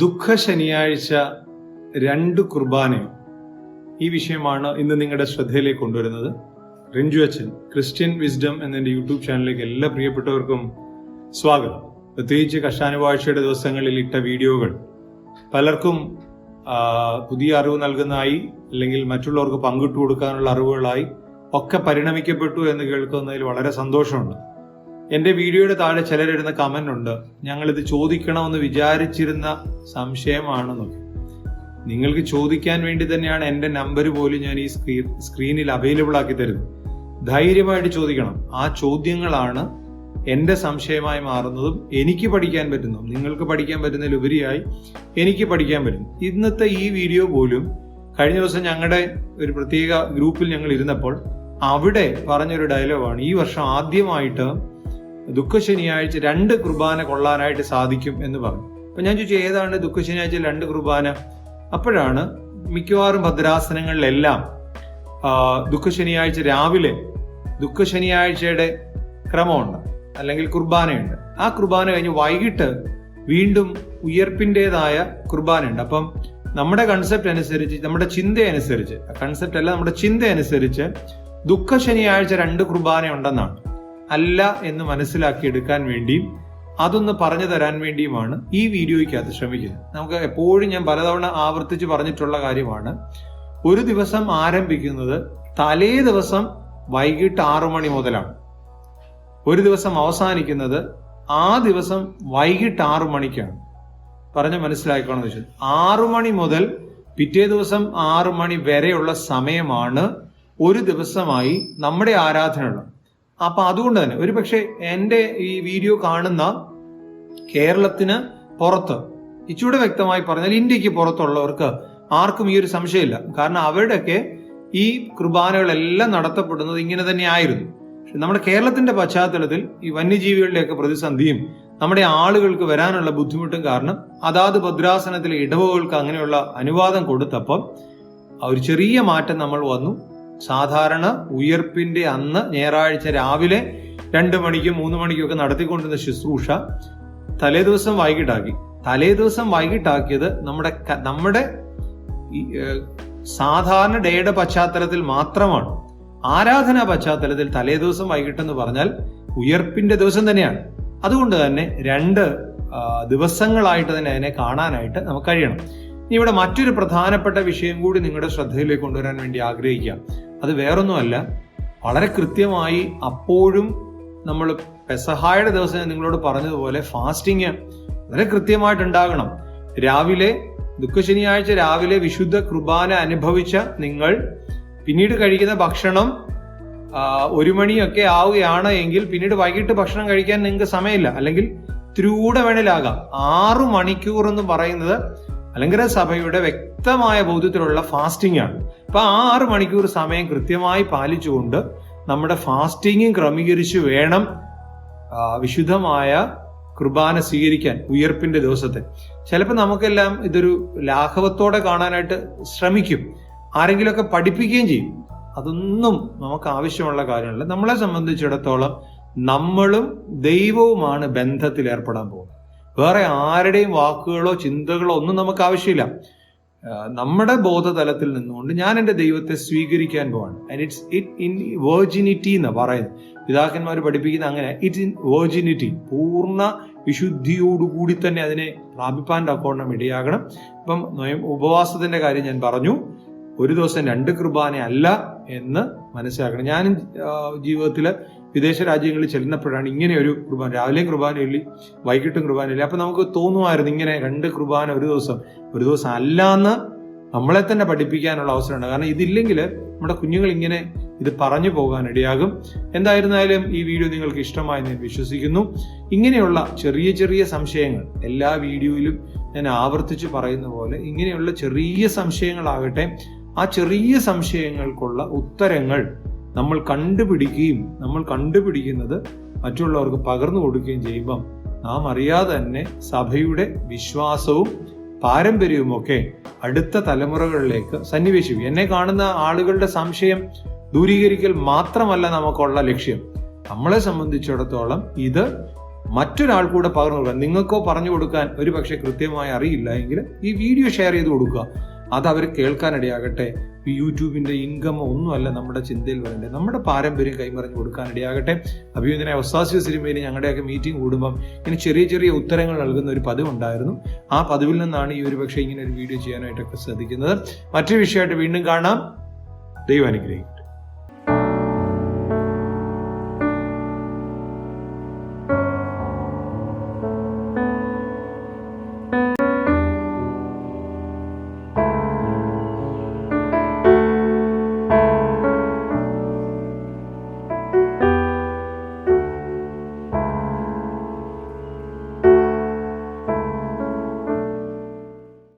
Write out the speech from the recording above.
ദുഃഖ ശനിയാഴ്ച രണ്ട് കുർബാനയും. ഈ വിഷയമാണ് ഇന്ന് നിങ്ങളുടെ ശ്രദ്ധയിലേക്ക് കൊണ്ടുവരുന്നത്. റിഞ്ചു അച്ഛൻ ക്രിസ്ത്യൻ വിസ്ഡം എന്നെ യൂട്യൂബ് ചാനലിലേക്ക് എല്ലാ പ്രിയപ്പെട്ടവർക്കും സ്വാഗതം. പ്രത്യേകിച്ച് കഷാനുവാഴ്ചയുടെ ദിവസങ്ങളിൽ ഇട്ട വീഡിയോകൾ പലർക്കും പുതിയ അറിവ് നൽകുന്നതായി അല്ലെങ്കിൽ മറ്റുള്ളവർക്ക് പങ്കിട്ടു കൊടുക്കാനുള്ള അറിവുകളായി ഒക്കെ പരിണമിക്കപ്പെട്ടു എന്ന് കേൾക്കുന്നതിൽ വളരെ സന്തോഷമുണ്ട്. എന്റെ വീഡിയോയുടെ താഴെ ചിലരിടുന്ന കമന്റ് ഉണ്ട്. ഞങ്ങൾ ഇത് ചോദിക്കണമെന്ന് വിചാരിച്ചിരുന്ന സംശയമാണെന്നൊക്കെ നിങ്ങൾക്ക് ചോദിക്കാൻ വേണ്ടി തന്നെയാണ് എന്റെ നമ്പർ പോലും ഞാൻ ഈ സ്ക്രീൻ സ്ക്രീനിൽ അവൈലബിൾ ആക്കി തരുന്നത്. ധൈര്യമായിട്ട് ചോദിക്കണം. ആ ചോദ്യങ്ങളാണ് എന്റെ സംശയമായി മാറുന്നതും എനിക്ക് പഠിക്കാൻ പറ്റുന്നതും. നിങ്ങൾക്ക് പഠിക്കാൻ പറ്റുന്നതിലുപരിയായി എനിക്ക് പഠിക്കാൻ പറ്റും. ഇന്നത്തെ ഈ വീഡിയോ പോലും കഴിഞ്ഞ ദിവസം ഞങ്ങളുടെ ഒരു പ്രത്യേക ഗ്രൂപ്പിൽ ഞങ്ങൾ ഇരുന്നപ്പോൾ അവിടെ പറഞ്ഞൊരു ഡയലോഗാണ് ഈ വർഷം ആദ്യമായിട്ട് ദുഃഖ ശനിയാഴ്ച രണ്ട് കുർബാന കൊള്ളാനായിട്ട് സാധിക്കും എന്ന് പറഞ്ഞു. അപ്പൊ ഞാൻ ചോദിച്ചു ഏതാണ് ദുഃഖശനിയാഴ്ച രണ്ട് കുർബാന? അപ്പോഴാണ് മിക്കവാറും ഭദ്രാസനങ്ങളിലെല്ലാം ദുഃഖശനിയാഴ്ച ദുഃഖ ശനിയാഴ്ച രാവിലെ ദുഃഖശനിയാഴ്ചയുടെ ക്രമമുണ്ട് അല്ലെങ്കിൽ കുർബാനയുണ്ട്. ആ കുർബാന കഴിഞ്ഞ് വൈകിട്ട് വീണ്ടും ഉയർപ്പിന്റെതായ കുർബാനയുണ്ട്. അപ്പം നമ്മുടെ കൺസെപ്റ്റ് അനുസരിച്ച് നമ്മുടെ ചിന്ത അനുസരിച്ച് കൺസെപ്റ്റ് അല്ല നമ്മുടെ ചിന്ത അനുസരിച്ച് ദുഃഖ ശനിയാഴ്ച രണ്ട് കുർബാന ഉണ്ടെന്നാണ് അല്ല എന്ന് മനസ്സിലാക്കിയെടുക്കാൻ വേണ്ടിയും അതൊന്ന് പറഞ്ഞു തരാൻ വേണ്ടിയുമാണ് ഈ വീഡിയോയ്ക്കകത്ത് ശ്രമിക്കുന്നത്. നമുക്ക് എപ്പോഴും ഞാൻ പലതവണ ആവർത്തിച്ച് പറഞ്ഞിട്ടുള്ള കാര്യമാണ്. ഒരു ദിവസം ആരംഭിക്കുന്നത് തലേ ദിവസം വൈകിട്ട് ആറു മണി മുതലാണ്. ഒരു ദിവസം അവസാനിക്കുന്നത് ആ ദിവസം വൈകിട്ട് ആറു മണിക്കാണ്. പറഞ്ഞ് മനസ്സിലാക്കണം വെച്ചാൽ ആറു മണി മുതൽ പിറ്റേ ദിവസം ആറു മണി വരെയുള്ള സമയമാണ് ഒരു ദിവസമായി നമ്മുടെ ആരാധനയുള്ളത്. അപ്പൊ അതുകൊണ്ട് തന്നെ ഒരു പക്ഷേ എന്റെ ഈ വീഡിയോ കാണുന്ന കേരളത്തിന് പുറത്ത് ഇച്ചിലൂടെ വ്യക്തമായി പറഞ്ഞാൽ ഇന്ത്യയ്ക്ക് പുറത്തുള്ളവർക്ക് ആർക്കും ഈ ഒരു സംശയമില്ല. കാരണം അവരുടെയൊക്കെ ഈ കുർബാനകളെല്ലാം നടത്തപ്പെടുന്നത് ഇങ്ങനെ തന്നെ ആയിരുന്നു. പക്ഷെ നമ്മുടെ കേരളത്തിന്റെ പശ്ചാത്തലത്തിൽ ഈ വന്യജീവികളുടെയൊക്കെ പ്രതിസന്ധിയും നമ്മുടെ ആളുകൾക്ക് വരാനുള്ള ബുദ്ധിമുട്ടും കാരണം അതാത് ഭദ്രാസനത്തിലെ ഇടവുകൾക്ക് അങ്ങനെയുള്ള അനുവാദം കൊടുത്തപ്പോൾ ഒരു ചെറിയ മാറ്റം നമ്മൾ വന്നു. സാധാരണ ഉയർപ്പിന്റെ അന്ന് ഞായറാഴ്ച രാവിലെ രണ്ട് മണിക്കും മൂന്ന് മണിക്കും ഒക്കെ നടത്തിക്കൊണ്ടിരുന്ന ശുശ്രൂഷ തലേ ദിവസം വൈകിട്ടാക്കി. തലേ ദിവസം വൈകിട്ടാക്കിയത് നമ്മുടെ നമ്മുടെ സാധാരണ ഡേയുടെ പശ്ചാത്തലത്തിൽ മാത്രമാണ്. ആരാധനാ പശ്ചാത്തലത്തിൽ തലേ ദിവസം വൈകിട്ടെന്ന് പറഞ്ഞാൽ ഉയർപ്പിന്റെ ദിവസം തന്നെയാണ്. അതുകൊണ്ട് തന്നെ രണ്ട് ദിവസങ്ങളായിട്ട് തന്നെ അതിനെ കാണാനായിട്ട് നമുക്ക് കഴിയണം. ഇവിടെ മറ്റൊരു പ്രധാനപ്പെട്ട വിഷയം കൂടി നിങ്ങളുടെ ശ്രദ്ധയിലേക്ക് കൊണ്ടുവരാൻ വേണ്ടി ആഗ്രഹിക്കാം അത് വേറൊന്നുമല്ല വളരെ കൃത്യമായി അപ്പോഴും നമ്മൾ പെസഹായുടെ ദിവസം ഞാൻ നിങ്ങളോട് പറഞ്ഞതുപോലെ ഫാസ്റ്റിങ് വളരെ കൃത്യമായിട്ട് ഉണ്ടാകണം രാവിലെ ദുഃഖ ശനിയാഴ്ച രാവിലെ വിശുദ്ധ കുർബാന അനുഭവിച്ച നിങ്ങൾ പിന്നീട് കഴിക്കുന്ന ഭക്ഷണം ഒരു മണിയൊക്കെ ആവുകയാണ് എങ്കിൽ പിന്നീട് വൈകിട്ട് ഭക്ഷണം കഴിക്കാൻ നിങ്ങൾക്ക് സമയമില്ല. അല്ലെങ്കിൽ ത്രൂടെ വേണേലാകാം. ആറു മണിക്കൂർ എന്ന് പറയുന്നത് അലങ്കര സഭയുടെ വ്യക്തമായ ബോധ്യത്തിലുള്ള ഫാസ്റ്റിംഗ് ആണ്. അപ്പൊ ആ ആറ് മണിക്കൂർ സമയം കൃത്യമായി പാലിച്ചുകൊണ്ട് നമ്മുടെ ഫാസ്റ്റിങ്ങും ക്രമീകരിച്ച് വേണം വിശുദ്ധമായ കുർബാന സ്വീകരിക്കാൻ ഉയർപ്പിന്റെ ദിവസത്തെ. ചിലപ്പോൾ നമുക്കെല്ലാം ഇതൊരു ലാഘവത്തോടെ കാണാനായിട്ട് ശ്രമിക്കും. ആരെങ്കിലുമൊക്കെ പഠിപ്പിക്കുകയും ചെയ്യും. അതൊന്നും നമുക്ക് ആവശ്യമുള്ള കാര്യമല്ല. നമ്മളെ സംബന്ധിച്ചിടത്തോളം നമ്മളും ദൈവവുമാണ് ബന്ധത്തിൽ ഏർപ്പെടാൻ പോകുന്നത്. വേറെ ആരുടെയും വാക്കുകളോ ചിന്തകളോ ഒന്നും നമുക്ക് ആവശ്യമില്ല. നമ്മുടെ ബോധതലത്തിൽ നിന്നുകൊണ്ട് ഞാൻ എന്റെ ദൈവത്തെ സ്വീകരിക്കാൻ പോവാണ്. And it's it in virginity എന്ന് പറയുന്നത്. പിതാക്കന്മാർ പഠിപ്പിക്കുന്ന അങ്ങനെ ഇറ്റ്സ് ഇൻ വേർജിനിറ്റി പൂർണ വിശുദ്ധിയോടുകൂടി തന്നെ അതിനെ പ്രാപിപ്പാൻ തക്കോണം ഇടയാകണം ഇപ്പം ഉപവാസത്തിന്റെ കാര്യം ഞാൻ പറഞ്ഞു. ഒരു ദിവസം രണ്ട് കുർബാന അല്ല എന്ന് മനസ്സിലാക്കണം. ഞാനും ജീവിതത്തിൽ വിദേശ രാജ്യങ്ങളിൽ ചെല്ലുന്നപ്പോഴാണ് ഇങ്ങനെ ഒരു കുർബാന. രാവിലെയും കുർബാന ഇല്ലി വൈകിട്ടും കുർബാന ഇല്ലി അപ്പൊ നമുക്ക് തോന്നുമായിരുന്നു ഇങ്ങനെ രണ്ട് കുർബാന ഒരു ദിവസം. ഒരു ദിവസം അല്ല എന്ന് നമ്മളെ തന്നെ പഠിപ്പിക്കാനുള്ള അവസരമുണ്ട്. കാരണം ഇതില്ലെങ്കിൽ നമ്മുടെ കുഞ്ഞുങ്ങൾ ഇങ്ങനെ ഇത് പറഞ്ഞു പോകാൻ ഇടയാകും. എന്തായിരുന്നാലും ഈ വീഡിയോ നിങ്ങൾക്ക് ഇഷ്ടമായി ഞാൻ വിശ്വസിക്കുന്നു. ഇങ്ങനെയുള്ള ചെറിയ ചെറിയ സംശയങ്ങൾ എല്ലാ വീഡിയോയിലും ഞാൻ ആവർത്തിച്ച് പറയുന്ന പോലെ ഇങ്ങനെയുള്ള ചെറിയ സംശയങ്ങളാകട്ടെ ആ ചെറിയ സംശയങ്ങൾക്കുള്ള ഉത്തരങ്ങൾ നമ്മൾ കണ്ടുപിടിക്കുകയും നമ്മൾ കണ്ടുപിടിക്കുന്നത് മറ്റുള്ളവർക്ക് പകർന്നു കൊടുക്കുകയും ചെയ്യുമ്പം നാം അറിയാതെ തന്നെ സഭയുടെ വിശ്വാസവും പാരമ്പര്യവുമൊക്കെ അടുത്ത തലമുറകളിലേക്ക് സന്നിവേശിക്കും. എന്നെ കാണുന്ന ആളുകളുടെ സംശയം ദൂരീകരിക്കൽ മാത്രമല്ല നമുക്കുള്ള ലക്ഷ്യം. നമ്മളെ സംബന്ധിച്ചിടത്തോളം ഇത് മറ്റൊരാൾ കൂടെ പകർന്നു കൊടുക്കുക നിങ്ങൾക്കോ പറഞ്ഞു കൊടുക്കാൻ ഒരു പക്ഷേ കൃത്യമായി അറിയില്ല എങ്കിൽ ഈ വീഡിയോ ഷെയർ ചെയ്ത് കൊടുക്കുക. അത് അവർ കേൾക്കാനിടയാകട്ടെ. ഈ യൂട്യൂബിന്റെ ഇൻകം ഒന്നുമല്ല നമ്മുടെ ചിന്തയിൽ വരേണ്ടത് നമ്മുടെ പാരമ്പര്യം കൈമറിഞ്ഞ് കൊടുക്കാനിടയാകട്ടെ. അഭിനന്ദന ഒസാസ്യ സിനിമയിൽ ഞങ്ങളുടെയൊക്കെ മീറ്റിംഗ് കൂടുമ്പം ഇങ്ങനെ ചെറിയ ചെറിയ ഉത്തരങ്ങൾ നൽകുന്ന ഒരു പതിവുണ്ടായിരുന്നു. ആ പതിവിൽ നിന്നാണ് ഈ ഒരു പക്ഷേ ഇങ്ങനെ ഒരു വീഡിയോ ചെയ്യാനായിട്ടൊക്കെ ശ്രദ്ധിക്കുന്നത്. മറ്റൊരു വിഷയമായിട്ട് വീണ്ടും കാണാം. ദൈവം അനുഗ്രഹിക്കും